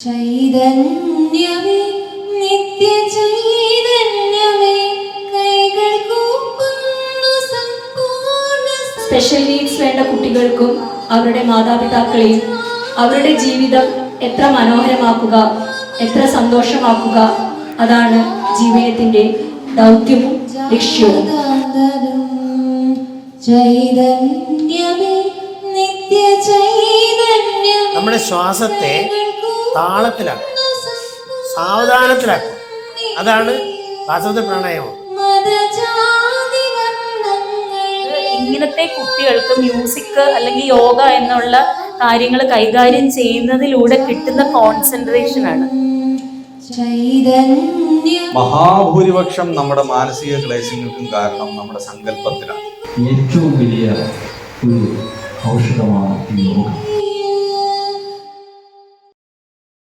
ചൈതന്യമേ നിത്യ ചൈതന്യമേ കൈകൾ special needs വേണ്ട കുട്ടികൾക്കും അവരുടെ മാതാപിതാക്കളെയും അവരുടെ ജീവിതം എത്ര മനോഹരമാക്കുക എത്ര സന്തോഷമാക്കുക അതാണ് ജീവിതത്തിന്റെ ദൗത്യവും ലക്ഷ്യവും. ചൈതന്യമേ നിത്യ ചൈതന്യം നമ്മുടെ ശ്വാസത്തെ താളത്തിലാക്കും. സാവധാനത്തിലാക്കും. അതാണ് വാസവത പ്രണയമം. ഇങ്ങനത്തെ കുട്ടികൾക്ക് മ്യൂസിക് അല്ലെങ്കിൽ യോഗ എന്നുള്ള കാര്യങ്ങൾ കൈകാര്യം ചെയ്യുന്നതിലൂടെ കിട്ടുന്ന കോൺസെൻട്രേഷൻ ആണ്. മഹാഭൂരിപക്ഷം നമ്മുടെ മാനസിക ക്ലേശങ്ങൾക്കും കാരണം നമ്മുടെ സങ്കല്പത്തിലാണ്. ഏറ്റവും വലിയ ഒരു ഔഷധമാണ് ഈ യോഗം.